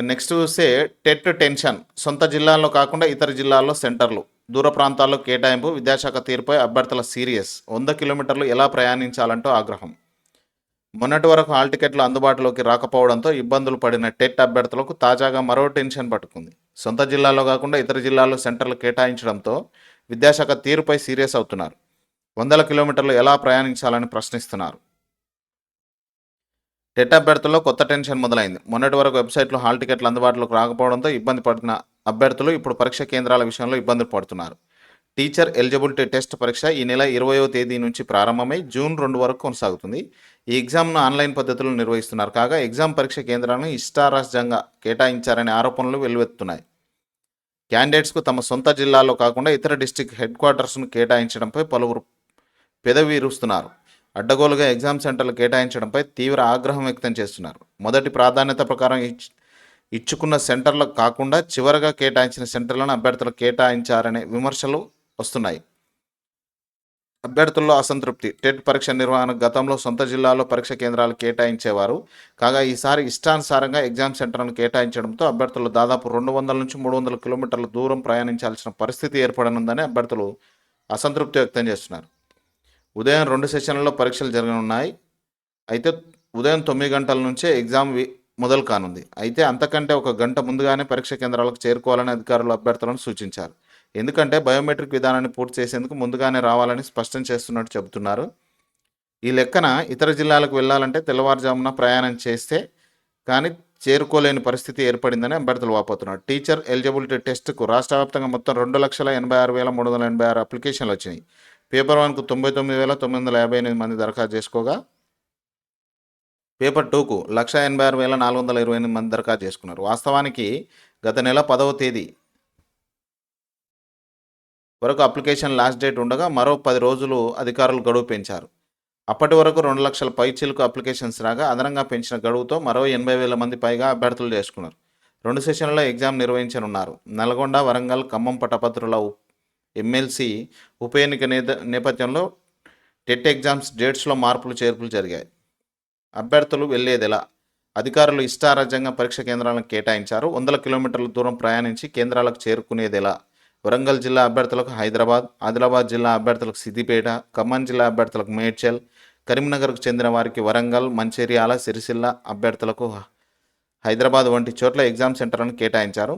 Next చూస్తే TET tension సొంత జిల్లాల్లో కాకుండా ఇతర జిల్లాల్లో సెంటర్లు. దూర ప్రాంతాల్లో కేటాయింపు విద్యాశాఖ తీరుపై అభ్యర్థుల సీరియస్ వంద కిలోమీటర్లు ఎలా ప్రయాణించాలంటూ ఆగ్రహం. మొన్నటి వరకు హాల్ టికెట్లు అందుబాటులోకి రాకపోవడంతో ఇబ్బందులు పడిన టెట్ అభ్యర్థులకు తాజాగా మరో టెన్షన్ పట్టుకుంది. సొంత జిల్లాలో కాకుండా ఇతర జిల్లాల్లో సెంటర్లు కేటాయించడంతో విద్యాశాఖ తీరుపై సీరియస్ అవుతున్నారు. వందల కిలోమీటర్లు ఎలా ప్రయాణించాలని ప్రశ్నిస్తున్నారు. టెట్ అభ్యర్థుల్లో కొత్త టెన్షన్ మొదలైంది. మొన్నటి వరకు వెబ్సైట్లో హాల్ టికెట్లు అందుబాటులోకి రాకపోవడంతో ఇబ్బంది పడిన అభ్యర్థులు ఇప్పుడు పరీక్ష కేంద్రాల విషయంలో ఇబ్బందులు పడుతున్నారు. టీచర్ ఎలిజిబిలిటీ టెస్ట్ పరీక్ష ఈ నెల ఇరవయో తేదీ నుంచి ప్రారంభమై జూన్ రెండు వరకు కొనసాగుతుంది. ఈ ఎగ్జామ్ను ఆన్లైన్ పద్ధతిలో నిర్వహిస్తున్నారు. కాగా ఎగ్జామ్ పరీక్ష కేంద్రాలను ఇష్టారాజ్యంగా కేటాయించారనే ఆరోపణలు వెల్లువెత్తున్నాయి. క్యాండిడేట్స్కు తమ సొంత జిల్లాలో కాకుండా ఇతర డిస్టిక్ హెడ్ క్వార్టర్స్ను కేటాయించడంపై పలువురు పెదవిరుస్తున్నారు అడ్డగోలుగా ఎగ్జామ్ సెంటర్లు కేటాయించడంపై తీవ్ర ఆగ్రహం వ్యక్తం చేస్తున్నారు. మొదటి ప్రాధాన్యత ప్రకారం ఇచ్- ఇచ్చుకున్న సెంటర్లు కాకుండా చివరగా కేటాయించిన సెంటర్లను అభ్యర్థులు కేటాయించారనే విమర్శలు వస్తున్నాయి. అభ్యర్థుల్లో అసంతృప్తి. టెట్ పరీక్ష నిర్వహణ గతంలో సొంత జిల్లాలో పరీక్ష కేంద్రాలు కేటాయించేవారు. కాగా ఈసారి ఇష్టానుసారంగా ఎగ్జామ్ సెంటర్ను కేటాయించడంతో అభ్యర్థులు దాదాపు రెండు వందల నుంచి మూడు వందల కిలోమీటర్ల దూరం ప్రయాణించాల్సిన పరిస్థితి ఏర్పడనుందని అభ్యర్థులు అసంతృప్తి వ్యక్తం చేస్తున్నారు. ఉదయం రెండు సెషన్లలో పరీక్షలు జరగనున్నాయి. అయితే ఉదయం తొమ్మిది గంటల నుంచే ఎగ్జామ్ మొదలు కానుంది. అయితే అంతకంటే ఒక గంట ముందుగానే పరీక్ష కేంద్రాలకు చేరుకోవాలని అధికారులు అభ్యర్థులను సూచించారు. ఎందుకంటే బయోమెట్రిక్ విధానాన్ని పూర్తి చేసేందుకు ముందుగానే రావాలని స్పష్టం చేస్తున్నట్టు చెబుతున్నారు. ఈ లెక్కన ఇతర జిల్లాలకు వెళ్ళాలంటే తెల్లవారుజామున ప్రయాణం చేస్తే కానీ చేరుకోలేని పరిస్థితి ఏర్పడిందని అభ్యర్థులు వాపోతున్నారు. టీచర్ ఎలిజిబిలిటీ టెస్ట్కు రాష్ట్ర వ్యాప్తంగా మొత్తం రెండు లక్షల ఎనభై ఆరు వేల మూడు వందల ఎనభై ఆరు అప్లికేషన్లు వచ్చినాయి. పేపర్ వన్కు తొంభై తొమ్మిది వేల తొమ్మిది వందల యాభై ఎనిమిది మంది దరఖాస్తు చేసుకోగా పేపర్ టూకు లక్ష ఎనభై ఆరు వేల నాలుగు వందల ఇరవై ఎనిమిది మంది దరఖాస్తు చేసుకున్నారు. వాస్తవానికి గత నెల పదవ తేదీ వరకు అప్లికేషన్ లాస్ట్ డేట్ ఉండగా మరో పది రోజులు అధికారులు గడువు పెంచారు. అప్పటి వరకు రెండు లక్షల పైచీలకు అప్లికేషన్స్ రాగా అదనంగా పెంచిన గడువుతో మరో ఎనభై వేల మంది పైగా అభ్యర్థులు చేసుకున్నారు. రెండు సెషన్లలో ఎగ్జామ్ నిర్వహించనున్నారు. నల్గొండ వరంగల్ ఖమ్మం పట్టభద్రుల ఎమ్మెల్సీ ఉప ఎన్నిక నేత నేపథ్యంలో టెట్ ఎగ్జామ్స్ డేట్స్లో మార్పులు చేర్పులు జరిగాయి. అభ్యర్థులు వెళ్ళేదెలా అధికారులు ఇష్టారాజ్యంగా పరీక్ష కేంద్రాలను కేటాయించారు. వందల కిలోమీటర్ల దూరం ప్రయాణించి కేంద్రాలకు చేరుకునేదెలా? వరంగల్ జిల్లా అభ్యర్థులకు హైదరాబాద్ ఆదిలాబాద్ జిల్లా అభ్యర్థులకు సిద్దిపేట ఖమ్మం జిల్లా అభ్యర్థులకు మేడ్చల్ కరీంనగర్కు చెందిన వారికి వరంగల్ మంచిర్యాల సిరిసిల్ల అభ్యర్థులకు హైదరాబాద్ వంటి చోట్ల ఎగ్జామ్ సెంటర్లను కేటాయించారు.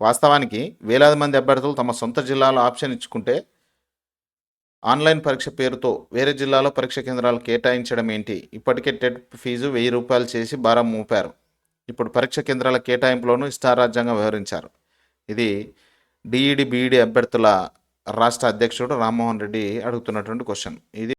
వాస్తవానికి వేలాది మంది అభ్యర్థులు తమ సొంత జిల్లాలో ఆప్షన్ ఇచ్చుకుంటే ఆన్లైన్ పరీక్ష పేరుతో వేరే జిల్లాలో పరీక్ష కేంద్రాలు కేటాయించడం ఏంటి? ఇప్పటికే టెట్ ఫీజు వెయ్యి రూపాయలు చేసి భారం మోపారు. ఇప్పుడు పరీక్ష కేంద్రాల కేటాయింపులోనూ ఇష్టారాజ్యంగా వ్యవహరించారు. ఇది డిఈడి బీఈడి అభ్యర్థుల రాష్ట్ర అధ్యక్షుడు రామ్మోహన్ రెడ్డి అడుగుతున్నటువంటి క్వశ్చన్. ఇది